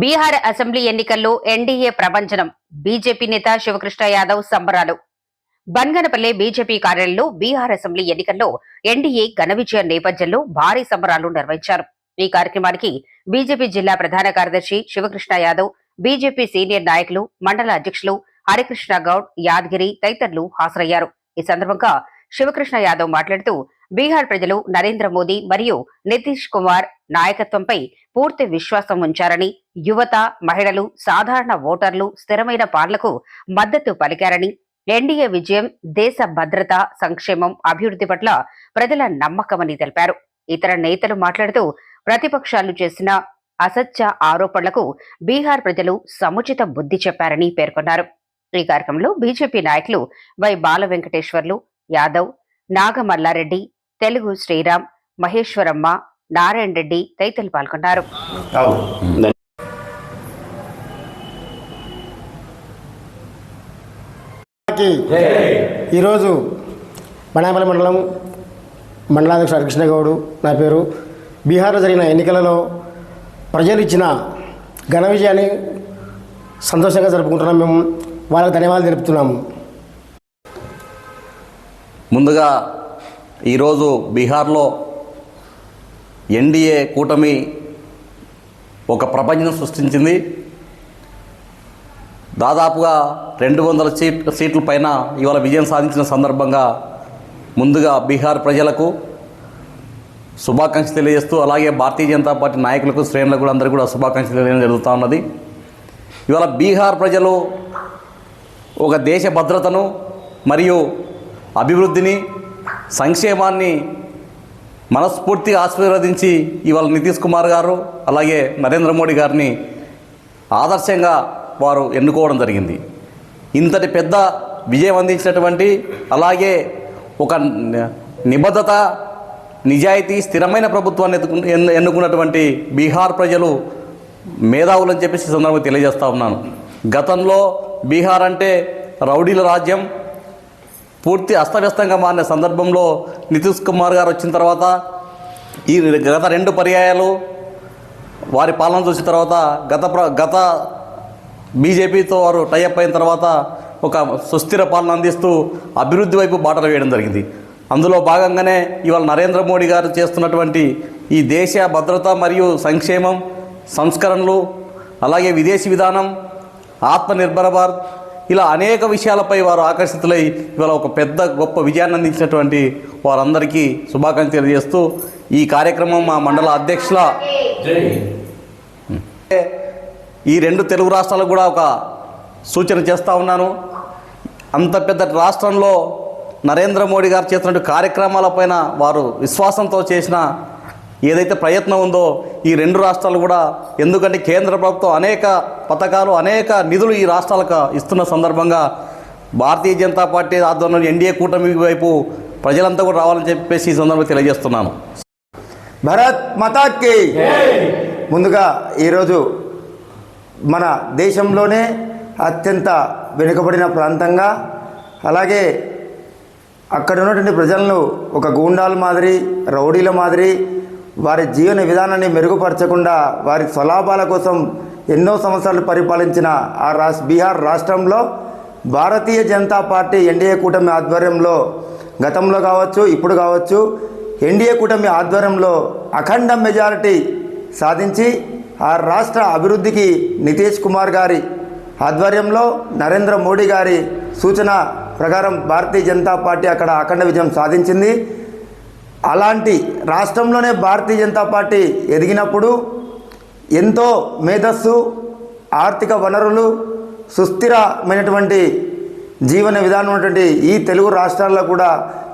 Bihar assembly ఎన్నికల్లో NDA ప్రభంజనం. BJP నేత శివకృష్ణ యాదవ్ సంబరాలు. బన్గనపల్లె బీజేపీ కార్యాలయంలో బీహార్ అసెంబ్లీ ఎన్నికల్లో ఎన్డీఏ ఘన విజయం నేపథ్యంలో భారీ సంబరాలు నిర్వహించారు. ఈ కార్యక్రమానికి బీజేపీ జిల్లా ప్రధాన కార్యదర్శి శివకృష్ణ యాదవ్ బీజేపీ సీనియర్ నాయకులు మండల అధ్యక్షులు హరికృష్ణ గౌడ్ యాదగిరి తదితరులు హాజరయ్యారు. ఈ సందర్భంగా శివకృష్ణ యాదవ్ మాట్లాడుతూ బీహార్ ప్రజలు నరేంద్ర మోదీ మరియు నితీష్ కుమార్ నాయకత్వంపై పూర్తి విశ్వాసం ఉంచారని యువత మహిళలు సాధారణ ఓటర్లు స్థిరమైన పాలనకు మద్దతు పలికారని ఎన్డీఏ విజయం దేశ భద్రత సంక్షేమం అభివృద్ధి పట్ల ప్రజల నమ్మకమని తెలిపారు. ఇతర నేతలు మాట్లాడుతూ ప్రతిపక్షాలు చేసిన అసత్య ఆరోపణలకు బీహార్ ప్రజలు సముచిత బుద్ధి చెప్పారని పేర్కొన్నారు. ఈ కార్యక్రమంలో బీజేపీ నాయకులు వై బాల వెంకటేశ్వర్లు యాదవ్ నాగమల్లారెడ్డి తెలుగు శ్రీరామ్ మహేశ్వరమ్మ నారాయణ రెడ్డి తదితరులు పాల్గొన్నారు. ఈరోజు బనాపల్లి మండలం మండలాధ్యక్షుడు హరికృష్ణ గౌడు నా పేరు. బీహార్లో జరిగిన ఎన్నికలలో ప్రజలు ఇచ్చిన ఘన విజయాన్ని సంతోషంగా జరుపుకుంటున్నాం మేము. వాళ్ళకి ధన్యవాదాలు తెలుపుతున్నాము. ముందుగా ఈరోజు బీహార్లో ఎన్డీఏ కూటమి ఒక ప్రపంచం సృష్టించింది. దాదాపుగా రెండు వందల సీట్ సీట్ల పైన ఇవాళ విజయం సాధించిన సందర్భంగా ముందుగా బీహార్ ప్రజలకు శుభాకాంక్షలు తెలియజేస్తూ అలాగే భారతీయ జనతా పార్టీ నాయకులకు శ్రేణులకు కూడా అందరికీ కూడా శుభాకాంక్షలు తెలియడం జరుగుతూ ఉన్నది. ఇవాళ బీహార్ ప్రజలు ఒక దేశ భద్రతను మరియు అభివృద్ధిని సంక్షేమాన్ని మనస్ఫూర్తిగా ఆశీర్వదించి ఇవాళ నితీష్ కుమార్ గారు అలాగే నరేంద్ర మోడీ గారిని ఆదర్శంగా వారు ఎన్నుకోవడం జరిగింది. ఇంతటి పెద్ద విజయం అందించినటువంటి అలాగే ఒక నిబద్ధత నిజాయితీ స్థిరమైన ప్రభుత్వాన్ని ఎన్ను- ఎన్నుకున్నటువంటి బీహార్ ప్రజలు మేధావులు అని చెప్పేసి సందర్భంగా తెలియజేస్తా ఉన్నాను. గతంలో బీహార్ అంటే రౌడీల రాజ్యం పూర్తి అస్తవ్యస్తంగా మారిన సందర్భంలో నితీష్ కుమార్ గారు వచ్చిన తర్వాత ఈ గత రెండు పర్యాయాలు వారి పాలన చూసిన తర్వాత గత ప్ర గత బీజేపీతో వారు టైఅప్ అయిన తర్వాత ఒక సుస్థిర పాలన అందిస్తూ అభివృద్ధి వైపు బాటలు వేయడం జరిగింది. అందులో భాగంగానే ఇవాళ నరేంద్ర మోడీ గారు చేస్తున్నటువంటి ఈ దేశ భద్రత మరియు సంక్షేమం సంస్కరణలు అలాగే విదేశీ విధానం ఆత్మనిర్భర భారత్ ఇలా అనేక విషయాలపై వారు ఆకర్షితులై ఇవాళ ఒక పెద్ద గొప్ప విజయాన్ని అందించినటువంటి వారందరికీ శుభాకాంక్షలు తెలియజేస్తూ ఈ కార్యక్రమం మా మండల అధ్యక్షుల ఈ రెండు తెలుగు రాష్ట్రాలకు కూడా ఒక సూచన చేస్తూ ఉన్నాను. అంత పెద్ద రాష్ట్రంలో నరేంద్ర మోడీ గారు చేసినటువంటి కార్యక్రమాలపైన వారు విశ్వాసంతో చేసిన ఏదైతే ప్రయత్నం ఉందో ఈ రెండు రాష్ట్రాలు కూడా ఎందుకంటే కేంద్ర ప్రభుత్వం అనేక పథకాలు అనేక నిధులు ఈ రాష్ట్రాలకు ఇస్తున్న సందర్భంగా భారతీయ జనతా పార్టీ ఆధ్వర్యంలో ఎన్డీఏ కూటమి వైపు ప్రజలంతా కూడా రావాలని చెప్పేసి ఈ సందర్భంగా తెలియజేస్తున్నాను. భరత్ మతాకి ముందుగా ఈరోజు మన దేశంలోనే అత్యంత వెనుకబడిన ప్రాంతంగా అలాగే అక్కడ ఉన్నటువంటి ప్రజలను ఒక గూండాల మాదిరి రౌడీల మాదిరి వారి జీవన విధానాన్ని మెరుగుపరచకుండా వారి స్వలాభాల కోసం ఎన్నో సంవత్సరాలు పరిపాలించిన ఆ రాష్ట్ర బీహార్ రాష్ట్రంలో భారతీయ జనతా పార్టీ ఎన్డీఏ కూటమి ఆధ్వర్యంలో గతంలో కావచ్చు ఇప్పుడు కావచ్చు ఎన్డీఏ కూటమి ఆధ్వర్యంలో అఖండ మెజారిటీ సాధించి ఆ రాష్ట్ర అభివృద్ధికి నితీష్ కుమార్ గారి ఆధ్వర్యంలో నరేంద్ర మోడీ గారి సూచన ప్రకారం భారతీయ జనతా పార్టీ అక్కడ అఖండ విజయం సాధించింది. అలాంటి రాష్ట్రంలోనే భారతీయ జనతా పార్టీ ఎదిగినప్పుడు ఎంతో మేధస్సు ఆర్థిక వనరులు సుస్థిరమైనటువంటి జీవన విధానం ఉన్నటువంటి ఈ తెలుగు రాష్ట్రాల్లో కూడా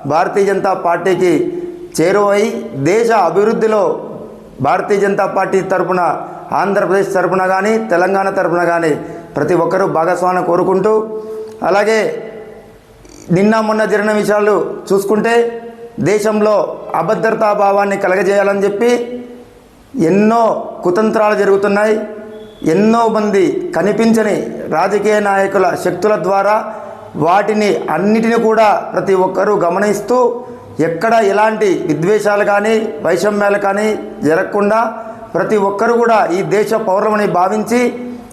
భారతీయ జనతా పార్టీకి చేరువై దేశ అభివృద్ధిలో భారతీయ జనతా పార్టీ తరపున ఆంధ్రప్రదేశ్ తరపున కానీ తెలంగాణ తరపున కానీ ప్రతి ఒక్కరూ భాగస్వామ్యం కోరుకుంటూ అలాగే నిన్న మొన్న జరిగిన విషయాలు చూసుకుంటే దేశంలో అభద్రతా భావాన్ని కలగజేయాలని చెప్పి ఎన్నో కుతంత్రాలు జరుగుతున్నాయి. ఎన్నో మంది కనిపించని రాజకీయ నాయకుల శక్తుల ద్వారా వాటిని అన్నిటిని కూడా ప్రతి ఒక్కరూ గమనిస్తూ ఎక్కడ ఎలాంటి విద్వేషాలు కానీ వైషమ్యాలు కానీ జరగకుండా ప్రతి ఒక్కరు కూడా ఈ దేశ పౌరులమని భావించి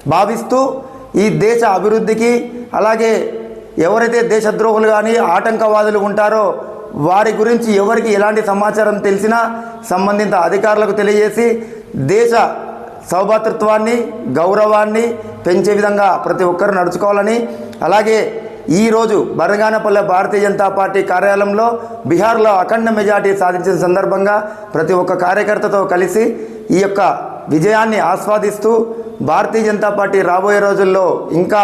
భావిస్తూ ఈ దేశ అభివృద్ధికి అలాగే ఎవరైతే దేశద్రోహులు కానీ ఆటంకవాదులు ఉంటారో వారి గురించి ఎవరికి ఎలాంటి సమాచారం తెలిసినా సంబంధిత అధికారులకు తెలియజేసి దేశ సౌభాతృత్వాన్ని గౌరవాన్ని పెంచే విధంగా ప్రతి ఒక్కరు నడుచుకోవాలని అలాగే ఈరోజు బరగానపల్లె భారతీయ జనతా పార్టీ కార్యాలయంలో బీహార్లో అఖండ మెజార్టీ సాధించిన సందర్భంగా ప్రతి ఒక్క కార్యకర్తతో కలిసి ఈ యొక్క విజయాన్ని ఆస్వాదిస్తూ భారతీయ జనతా పార్టీ రాబోయే రోజుల్లో ఇంకా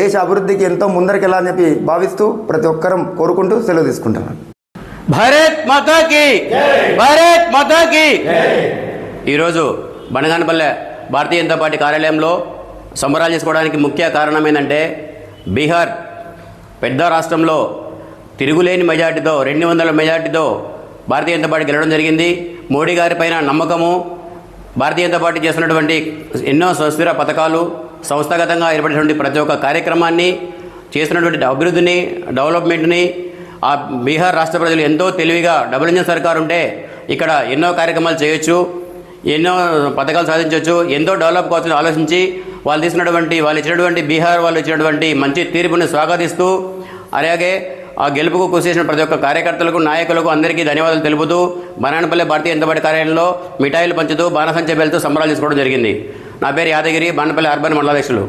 దేశ అభివృద్ధికి ఎంతో ముందరికెళ్ళాలని చెప్పి భావిస్తూ ప్రతి ఒక్కరం కోరుకుంటూ సెలవు తీసుకుంటున్నాను. భారత్ మాతా కి భారత్ మాతా కి ఈరోజు బనగానపల్లె భారతీయ జనతా పార్టీ కార్యాలయంలో సంబరాలు చేసుకోవడానికి ముఖ్య కారణం ఏంటంటే బీహార్ పెద్ద రాష్ట్రంలో తిరుగులేని మెజార్టీతో రెండు వందల మెజార్టీతో భారతీయ జనతా పార్టీ గెలవడం జరిగింది. మోడీ గారి పైన నమ్మకము భారతీయ జనతా పార్టీ చేస్తున్నటువంటి ఎన్నో సుస్థిర పథకాలు సంస్థాగతంగా ఏర్పడినటువంటి ప్రతి ఒక్క కార్యక్రమాన్ని చేస్తున్నటువంటి అభివృద్ధిని డెవలప్మెంట్ని ఆ బీహార్ రాష్ట్ర ప్రజలు ఎంతో తెలివిగా డబుల్ ఇంజన్ సర్కార్ ఉంటే ఇక్కడ ఎన్నో కార్యక్రమాలు చేయొచ్చు ఎన్నో పథకాలు సాధించవచ్చు ఎంతో డెవలప్ కావచ్చు ఆలోచించి వాళ్ళు తీసినటువంటి వాళ్ళు ఇచ్చినటువంటి బీహార్ వాళ్ళు ఇచ్చినటువంటి మంచి తీర్పుని స్వాగతిస్తూ అలాగే ఆ గెలుపుకు కృషి చేసిన ప్రతి ఒక్క కార్యకర్తలకు నాయకులకు అందరికీ ధన్యవాదాలు తెలుపుతూ బనానపల్లి భారతీయ జనతా కార్యాలయంలో మిఠాయిలు పంచుతూ బాణసంచ బెల్తూ సంబరాలు చేసుకోవడం జరిగింది. నా పేరు యాదగిరి బాణపల్లి అర్బన్ మండలాధ్యక్షులు.